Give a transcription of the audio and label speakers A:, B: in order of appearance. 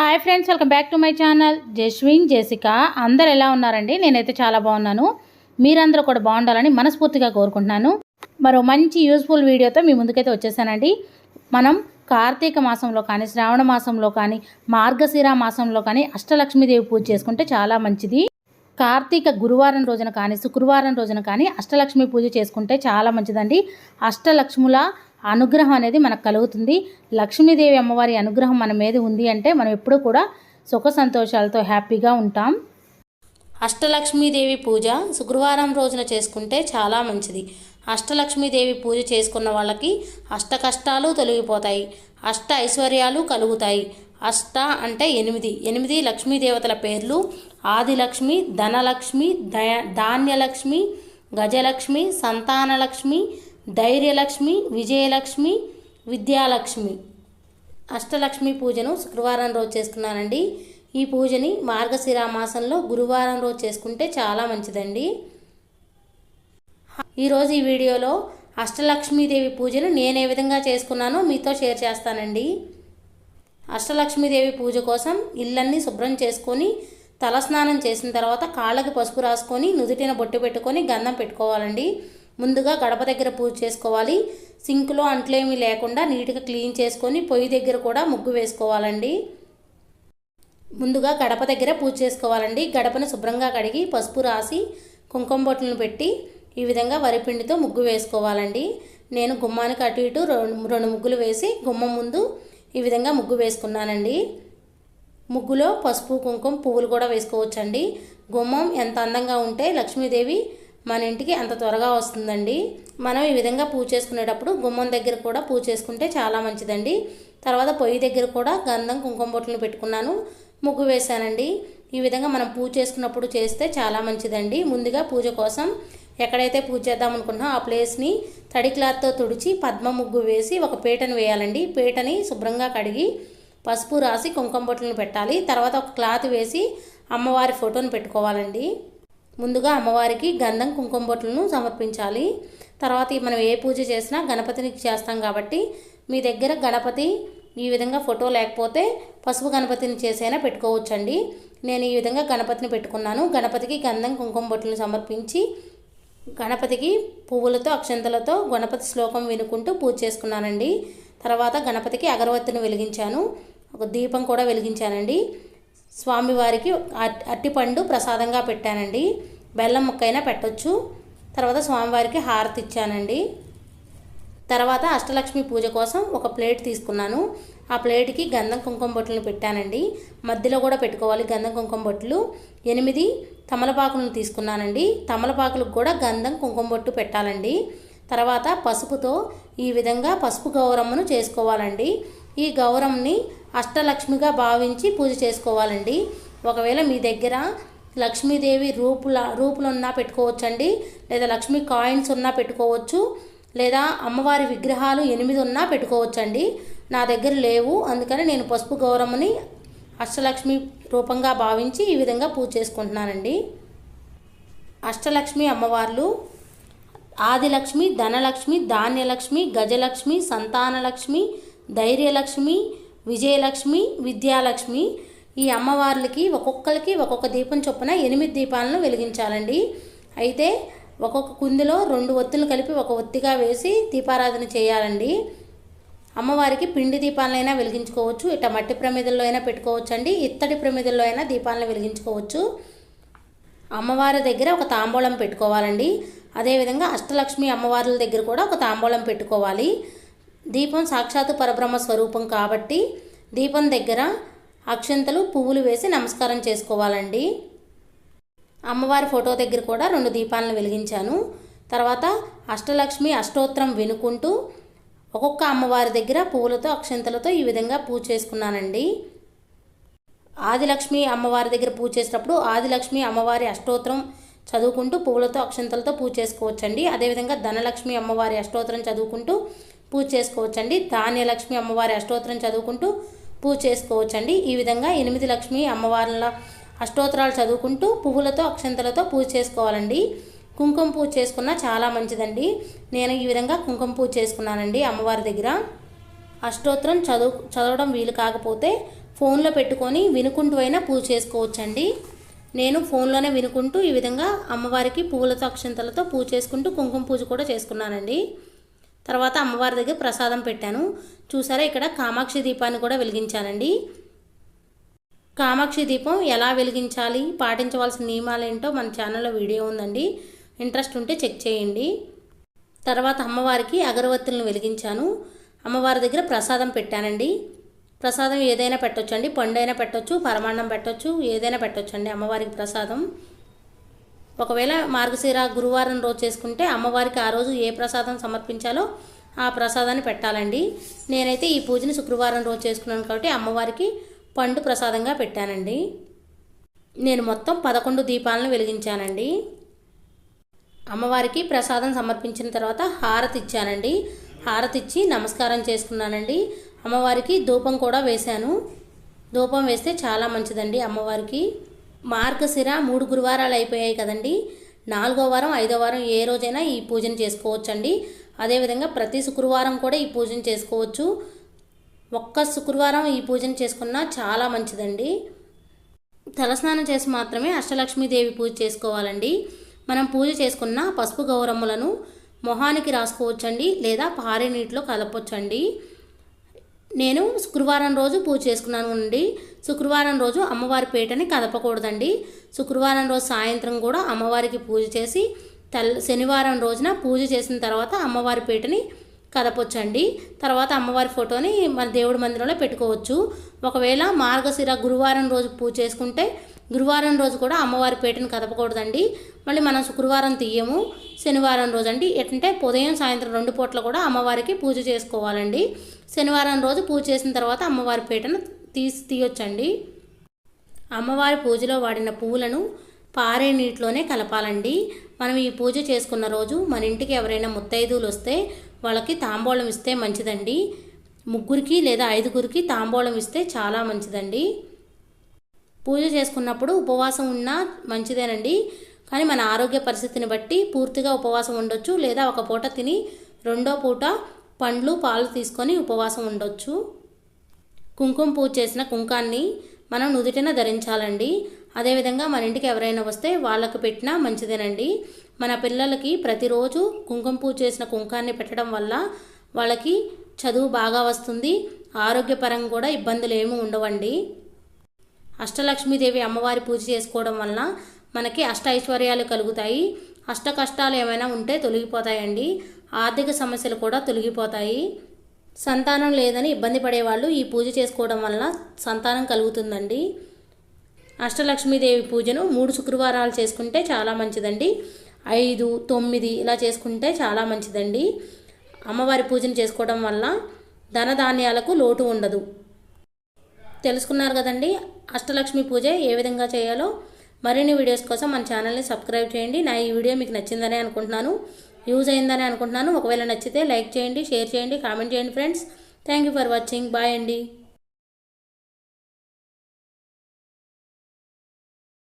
A: Hi friends welcome back to my channel Jaswin Jessica అందరు ఎలా ఉన్నారండి? నేనైతే చాలా బాగున్నాను. మీరందరూ కూడా బాగుండాలని మనస్ఫూర్తిగా కోరుకుంటున్నాను. మరో మంచి యూస్ఫుల్ వీడియోతో మీ ముందుకైతే వచ్చేసానండి. మనం కార్తీక మాసంలో కానీ శ్రావణ మాసంలో కానీ మార్గశిర మాసంలో కానీ అష్టలక్ష్మీదేవి పూజ చేసుకుంటే చాలా మంచిది. కార్తీక గురువారం రోజున కానీ శుక్రవారం రోజున కానీ అష్టలక్ష్మి పూజ చేసుకుంటే చాలా మంచిదండి. అష్టలక్ష్ముల అనుగ్రహం అనేది మనకు కలుగుతుంది. లక్ష్మీదేవి అమ్మవారి అనుగ్రహం మన మీద ఉంది అంటే మనం ఎప్పుడూ కూడా సుఖ సంతోషాలతో హ్యాపీగా ఉంటాం. అష్టలక్ష్మీదేవి పూజ శుక్రవారం రోజున చేసుకుంటే చాలా మంచిది. అష్టలక్ష్మీదేవి పూజ చేసుకున్న వాళ్ళకి అష్ట కష్టాలు తొలగిపోతాయి. అష్ట ఐశ్వర్యాలు కలుగుతాయి. అష్ట అంటే ఎనిమిది. ఎనిమిది లక్ష్మీదేవతల పేర్లు. ఆదిలక్ష్మి ధనలక్ష్మి దయ ధాన్యలక్ష్మి గజలక్ష్మి సంతానలక్ష్మి ధైర్యలక్ష్మి విజయలక్ష్మి విద్యాలక్ష్మి. అష్టలక్ష్మి పూజను శుక్రవారం రోజు చేసుకున్నానండి. ఈ పూజని మార్గశిర మాసంలో గురువారం రోజు చేసుకుంటే చాలా మంచిదండి. ఈరోజు ఈ వీడియోలో అష్టలక్ష్మీదేవి పూజను నేను ఏ విధంగా చేసుకున్నానో మీతో షేర్ చేస్తానండి. అష్టలక్ష్మీదేవి పూజ కోసం ఇళ్ళన్నీ శుభ్రం చేసుకొని తలస్నానం చేసిన తర్వాత కాళ్ళకి పసుపు రాసుకొని నుదుటిన బొట్టు పెట్టుకొని గంధం పెట్టుకోవాలండి. ముందుగా గడప దగ్గర పూజ చేసుకోవాలి. సింక్లో అంట్లేమీ లేకుండా నీట్గా క్లీన్ చేసుకొని పొయ్యి దగ్గర కూడా ముగ్గు వేసుకోవాలండి. ముందుగా గడప దగ్గర పూజ చేసుకోవాలండి. గడపను శుభ్రంగా కడిగి పసుపు రాసి కుంకుమ బొట్లను పెట్టి ఈ విధంగా వరిపిండితో ముగ్గు వేసుకోవాలండి. నేను గుమ్మానికి అటు ఇటు రెండు రెండు ముగ్గులు వేసి గుమ్మం ముందు ఈ విధంగా ముగ్గు వేసుకున్నానండి. ముగ్గులో పసుపు కుంకుమ పువ్వులు కూడా వేసుకోవచ్చండి. గుమ్మం ఎంత అందంగా ఉంటే లక్ష్మీదేవి మన ఇంటికి అంత త్వరగా వస్తుందండి. మనం ఈ విధంగా పూజ చేసుకునేటప్పుడు గుమ్మం దగ్గర కూడా పూజ చేసుకుంటే చాలా మంచిదండి. తర్వాత పొయ్యి దగ్గర కూడా గంధం కుంకుమ బొట్లను పెట్టుకున్నాను. ముగ్గు వేశానండి. ఈ విధంగా మనం పూజ చేసుకున్నప్పుడు చేస్తే చాలా మంచిదండి. ముందుగా పూజ కోసం ఎక్కడైతే పూజ చేద్దాం అనుకుంటున్నామో ఆ ప్లేస్ని తడి క్లాత్తో తుడిచి పద్మ ముగ్గు వేసి ఒక పీటను వేయాలండి. పీటని శుభ్రంగా కడిగి పసుపు రాసి కుంకుమ బొట్లను పెట్టాలి. తర్వాత ఒక క్లాత్ వేసి అమ్మవారి ఫోటోను పెట్టుకోవాలండి. ముందుగా అమ్మవారికి గంధం కుంకుమ బొట్లను సమర్పించాలి. తర్వాత మనం ఏ పూజ చేసినా గణపతిని చేస్తాం కాబట్టి మీ దగ్గర గణపతి ఈ విధంగా ఫోటో లేకపోతే పసుపు గణపతిని చేసైనా పెట్టుకోవచ్చండి. నేను ఈ విధంగా గణపతిని పెట్టుకున్నాను. గణపతికి గంధం కుంకుమ బొట్లను సమర్పించి గణపతికి పువ్వులతో అక్షంతలతో గణపతి శ్లోకం వినుకుంటూ పూజ చేసుకున్నానండి. తర్వాత గణపతికి అగరవత్తిని వెలిగించాను. ఒక దీపం కూడా వెలిగించానండి. స్వామివారికి అట్టిపండు ప్రసాదంగా పెట్టానండి. బెల్లం ముక్కైనా పెట్టొచ్చు. తర్వాత స్వామివారికి హారతి ఇచ్చానండి. తర్వాత అష్టలక్ష్మి పూజ కోసం ఒక ప్లేట్ తీసుకున్నాను. ఆ ప్లేట్కి గంధం కుంకుమ బొట్టులను పెట్టానండి. మధ్యలో కూడా పెట్టుకోవాలి గంధం కుంకుమ బొట్లు. ఎనిమిది తమలపాకులను తీసుకున్నానండి. తమలపాకులకు కూడా గంధం కుంకుమ బొట్టు పెట్టాలండి. తర్వాత పసుపుతో ఈ విధంగా పసుపు గౌరమ్మను చేసుకోవాలండి. ఈ గౌరమ్మని అష్టలక్ష్మిగా భావించి పూజ చేసుకోవాలండి. ఒకవేళ మీ దగ్గర లక్ష్మీదేవి రూపుల రూపులు ఉన్నా పెట్టుకోవచ్చండి. లేదా లక్ష్మీ కాయిన్స్ ఉన్నా పెట్టుకోవచ్చు. లేదా అమ్మవారి విగ్రహాలు ఎనిమిది ఉన్నా పెట్టుకోవచ్చండి. నా దగ్గర లేవు. అందుకని నేను పసుపు గౌరమ్మని అష్టలక్ష్మి రూపంగా భావించి ఈ విధంగా పూజ చేసుకుంటున్నానండి. అష్టలక్ష్మి అమ్మవార్లు ఆదిలక్ష్మి ధనలక్ష్మి ధాన్యలక్ష్మి గజలక్ష్మి సంతానలక్ష్మి ధైర్యలక్ష్మి విజయలక్ష్మి విద్యాలక్ష్మి. ఈ అమ్మవార్లకి ఒక్కొక్కరికి ఒక్కొక్క దీపం చొప్పున ఎనిమిది దీపాలను వెలిగించాలండి. అయితే ఒక్కొక్క కుందిలో రెండు ఒత్తులు కలిపి ఒక ఒత్తిగా వేసి దీపారాధన చేయాలండి. అమ్మవారికి పిండి దీపాలనైనా వెలిగించుకోవచ్చు. ఇట్ట మట్టి ప్రమిదల్లో అయినా పెట్టుకోవచ్చు అండి ఇత్తడి ప్రమిదల్లో అయినా దీపాలను వెలిగించుకోవచ్చు. అమ్మవారి దగ్గర ఒక తాంబూలం పెట్టుకోవాలండి. అదేవిధంగా అష్టలక్ష్మి అమ్మవార్ల దగ్గర కూడా ఒక తాంబూలం పెట్టుకోవాలి. దీపం సాక్షాత్తు పరబ్రహ్మ స్వరూపం కాబట్టి దీపం దగ్గర అక్షంతలు పువ్వులు వేసి నమస్కారం చేసుకోవాలండి. అమ్మవారి ఫోటో దగ్గర కూడా రెండు దీపాలను వెలిగించాను. తర్వాత అష్టలక్ష్మి అష్టోత్తరం వినుకుంటూ ఒక్కొక్క అమ్మవారి దగ్గర పువ్వులతో అక్షంతలతో ఈ విధంగా పూజ చేసుకున్నానండి. ఆదిలక్ష్మి అమ్మవారి దగ్గర పూజ చేసేటప్పుడు ఆదిలక్ష్మి అమ్మవారి అష్టోత్తరం చదువుకుంటూ పువ్వులతో అక్షంతలతో పూజ చేసుకోవచ్చండి. అదేవిధంగా ధనలక్ష్మి అమ్మవారి అష్టోత్తరం చదువుకుంటూ పూజ చేసుకోవచ్చండి. ధాన్యలక్ష్మి అమ్మవారి అష్టోత్తరం చదువుకుంటూ పూజ చేసుకోవచ్చండి. ఈ విధంగా ఎనిమిది లక్ష్మి అమ్మవార్ల అష్టోత్తరాలు చదువుకుంటూ పువ్వులతో అక్షంతలతో పూజ చేసుకోవాలండి. కుంకుమ పూజ చేసుకున్నా చాలా మంచిదండి. నేను ఈ విధంగా కుంకుమ పూజ చేసుకున్నానండి అమ్మవారి దగ్గర. అష్టోత్తరం చదువు చదవడం వీలు కాకపోతే ఫోన్లో పెట్టుకొని వినుకుంటూ అయినా పూజ చేసుకోవచ్చండి. నేను ఫోన్లోనే వినుకుంటూ ఈ విధంగా అమ్మవారికి పువ్వులతో అక్షంతలతో పూజ చేసుకుంటూ కుంకుమ పూజ కూడా చేసుకున్నానండి. తర్వాత అమ్మవారి దగ్గర ప్రసాదం పెట్టాను. చూసారా ఇక్కడ కామాక్షి దీపాన్ని కూడా వెలిగించానండి. కామాక్షి దీపం ఎలా వెలిగించాలి పాటించవలసిన నియమాలు ఏంటో మన ఛానల్లో వీడియో ఉందండి. ఇంట్రెస్ట్ ఉంటే చెక్ చేయండి. తర్వాత అమ్మవారికి అగరవత్తులను వెలిగించాను. అమ్మవారి దగ్గర ప్రసాదం పెట్టానండి. ప్రసాదం ఏదైనా పెట్టొచ్చండి. పండు అయినా పెట్టొచ్చు పరమాన్నం పెట్టొచ్చు ఏదైనా పెట్టొచ్చండి అమ్మవారికి ప్రసాదం. ఒకవేళ మార్గశిర గురువారం రోజు చేసుకుంటే అమ్మవారికి ఆ రోజు ఏ ప్రసాదం సమర్పించాలో ఆ ప్రసాదాన్ని పెట్టాలండి. నేనైతే ఈ పూజని శుక్రవారం రోజు చేసుకున్నాను కాబట్టి అమ్మవారికి పండు ప్రసాదంగా పెట్టానండి. నేను మొత్తం పదకొండు దీపాలను వెలిగించానండి. అమ్మవారికి ప్రసాదం సమర్పించిన తర్వాత హారతి ఇచ్చానండి. హారతి ఇచ్చి నమస్కారం చేసుకున్నానండి. అమ్మవారికి ధూపం కూడా వేశాను. ధూపం వేస్తే చాలా మంచిదండి అమ్మవారికి. మార్గశిర మూడు గురువారాలు అయిపోయాయి కదండి. నాలుగో వారం ఐదో వారం ఏ రోజైనా ఈ పూజను చేసుకోవచ్చండి. అదేవిధంగా ప్రతి శుక్రవారం కూడా ఈ పూజను చేసుకోవచ్చు. ఒక్క శుక్రవారం ఈ పూజను చేసుకున్నా చాలా మంచిదండి. తలస్నానం చేసి మాత్రమే అష్టలక్ష్మీదేవి పూజ చేసుకోవాలండి. మనం పూజ చేసుకున్న పసుపు గౌరమ్మలను మొహానికి రాసుకోవచ్చండి లేదా పారే నీటిలో కలపొచ్చండి. నేను శుక్రవారం రోజు పూజ చేసుకున్నాను అండి. శుక్రవారం రోజు అమ్మవారి పీటని కదపకూడదండి. శుక్రవారం రోజు సాయంత్రం కూడా అమ్మవారికి పూజ చేసి తల్ శనివారం రోజున పూజ చేసిన తర్వాత అమ్మవారి పీటని కదపొచ్చండి. తర్వాత అమ్మవారి ఫోటోని మన దేవుడి మందిరంలో పెట్టుకోవచ్చు. ఒకవేళ మార్గశిర గురువారం రోజు పూజ చేసుకుంటే గురువారం రోజు కూడా అమ్మవారి పీటను కదపకూడదండి. మళ్ళీ మనం శుక్రవారం తీయము శనివారం రోజు అండి ఎట్లంటే ఉదయం సాయంత్రం రెండు పూట్ల కూడా అమ్మవారికి పూజ చేసుకోవాలండి. శనివారం రోజు పూజ చేసిన తర్వాత అమ్మవారి పీటను తీసి తీయొచ్చండి. అమ్మవారి పూజలో వాడిన పువ్వులను పారే నీటిలోనే కలపాలండి. మనం ఈ పూజ చేసుకున్న రోజు మన ఇంటికి ఎవరైనా ముత్తైదువులు వస్తే వాళ్ళకి తాంబూలం ఇస్తే మంచిదండి. ముగ్గురికి లేదా ఐదుగురికి తాంబూలం ఇస్తే చాలా మంచిదండి. పూజ చేసుకున్నప్పుడు ఉపవాసం ఉన్నా మంచిదేనండి. కానీ మన ఆరోగ్య పరిస్థితిని బట్టి పూర్తిగా ఉపవాసం ఉండొచ్చు లేదా ఒక పూట తిని రెండో పూట పండ్లు పాలు తీసుకొని ఉపవాసం ఉండొచ్చు. కుంకుమ పూజ చేసిన కుంకాన్ని మనం నుదుటిన ధరించాలండి. అదేవిధంగా మన ఇంటికి ఎవరైనా వస్తే వాళ్ళకు పెట్టినా మంచిదేనండి. మన పిల్లలకి ప్రతిరోజు కుంకుమ పూజ చేసిన కుంకాన్ని పెట్టడం వల్ల వాళ్ళకి చదువు బాగా వస్తుంది. ఆరోగ్యపరంగా కూడా ఇబ్బందులు ఏమీ ఉండవండి. అష్టలక్ష్మీదేవి అమ్మవారి పూజ చేసుకోవడం వల్ల మనకి అష్ట ఐశ్వర్యాలు కలుగుతాయి. అష్ట కష్టాలు ఏమైనా ఉంటే తొలగిపోతాయండి. ఆర్థిక సమస్యలు కూడా తొలగిపోతాయి. సంతానం లేదని ఇబ్బంది పడేవాళ్ళు ఈ పూజ చేసుకోవడం వలన సంతానం కలుగుతుందండి. అష్టలక్ష్మీదేవి పూజను మూడు శుక్రవారాలు చేసుకుంటే చాలా మంచిదండి. ఐదు తొమ్మిది ఇలా చేసుకుంటే చాలా మంచిదండి. అమ్మవారి పూజను చేసుకోవడం వల్ల ధనధాన్యాలకు లోటు ఉండదు. తెలుసుకున్నారు కదండి అష్టలక్ష్మి పూజ ఏ విధంగా చేయాలో? మరిన్ని వీడియోస్ కోసం మన ఛానల్ని సబ్స్క్రైబ్ చేయండి. నా ఈ వీడియో మీకు నచ్చిందని అనుకుంటున్నాను. యూజ్ అయిందని అనుకుంటున్నాను. ఒకవేళ నచ్చితే లైక్ చేయండి షేర్ చేయండి కామెంట్ చేయండి friends. Thank you for watching bye అండి.